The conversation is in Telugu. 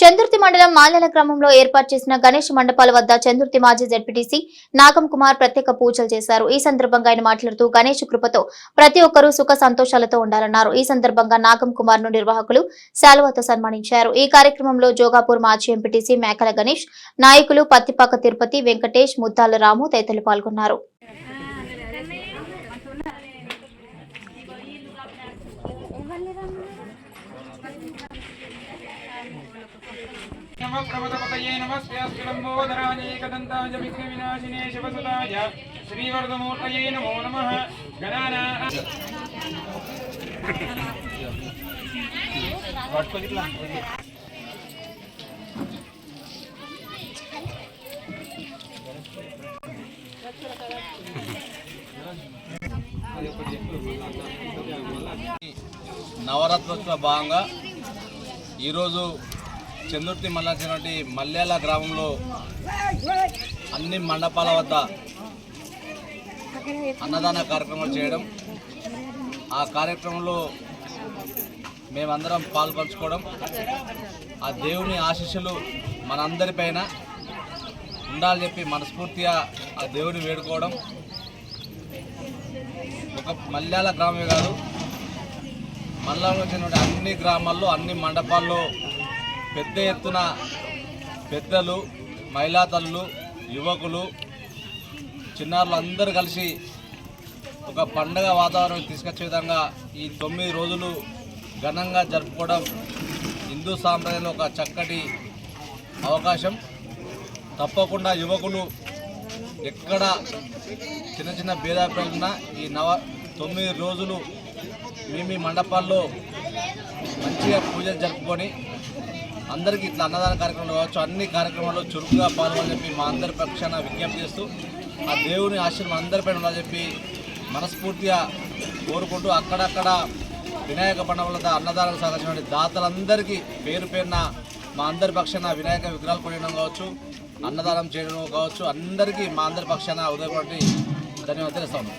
చందుర్తి మండలం మాలెల గ్రామంలో ఏర్పాటు చేసిన గణేష్ మండపాల వద్ద చందుర్తి మాజీ జడ్పీటీసీ నాగం కుమార్ ప్రత్యేక పూజలు చేశారు. ఈ సందర్భంగా ఆయన మాట్లాడుతూ గణేష్ కృపతో ప్రతి ఒక్కరూ సుఖ సంతోషాలతో ఉండాలన్నారు. ఈ సందర్భంగా నాగం కుమార్ను నిర్వాహకులు శాలువతో సన్మానించారు. ఈ కార్యక్రమంలో జోగాపూర్ మాజీ ఎంపీటీసీ మేకల గణేష్ నాయకులు పత్తిపాక తిరుపతి వెంకటేష్ ముద్దాల రాము తదితరులు పాల్గొన్నారు. नमः प्रमदपतये नमस्यास्तिलम्बोदरानीकदन्ताय विघ्नविनाशिने शिवसुताय श्रीवरदमूर्तये नमो नमः गणाना నవరత్నోత్సవ భాగంగా ఈరోజు చందుర్తి మల్లాచినటువంటి మల్యాల గ్రామంలో అన్ని మండపాల వద్ద అన్నదాన కార్యక్రమాలు చేయడం ఆ కార్యక్రమంలో మేమందరం పాల్పంచుకోవడం ఆ దేవుని ఆశీస్సులు మనందరిపైన ఉండాలని చెప్పి మనస్ఫూర్తిగా ఆ దేవుని వేడుకోవడం. ఒక మల్యాల గ్రామమే కాదు మండలంలో వచ్చినటువంటి అన్ని గ్రామాల్లో అన్ని మండపాల్లో పెద్ద ఎత్తున పెద్దలు మహిళా తల్లులు యువకులు చిన్నారులు అందరూ కలిసి ఒక పండగ వాతావరణం తీసుకొచ్చే విధంగా ఈ తొమ్మిది రోజులు ఘనంగా జరుపుకోవడం హిందూ సాంప్రదాయంలో ఒక చక్కటి అవకాశం. తప్పకుండా యువకులు ఎక్కడ చిన్న చిన్న భేదాభిప్రాయాలు ఈ నవ తొమ్మిది రోజులు మీ మీ మండపాల్లో మంచిగా పూజలు జరుపుకొని అందరికీ ఇట్లా అన్నదాన కార్యక్రమాలు కావచ్చు అన్ని కార్యక్రమాల్లో చురుకుగా పాల్గొని చెప్పి మా అందరి పక్షాన విజ్ఞప్తి చేస్తూ ఆ దేవుని ఆశీర్వాదం అందరిపైన ఉండాలని చెప్పి మనస్ఫూర్తిగా కోరుకుంటూ అక్కడక్కడ వినాయక పండుగల అన్నదానం సాగించిన దాతలందరికీ పేరు పేరున మా అందరి పక్షాన వినాయక విగ్రహాలు కొనడం కావచ్చు అన్నదానం చేయడం కావచ్చు అందరికీ మా అందరి పక్షాన ఉదయపడి ధన్యవాదాలు ఇస్తాము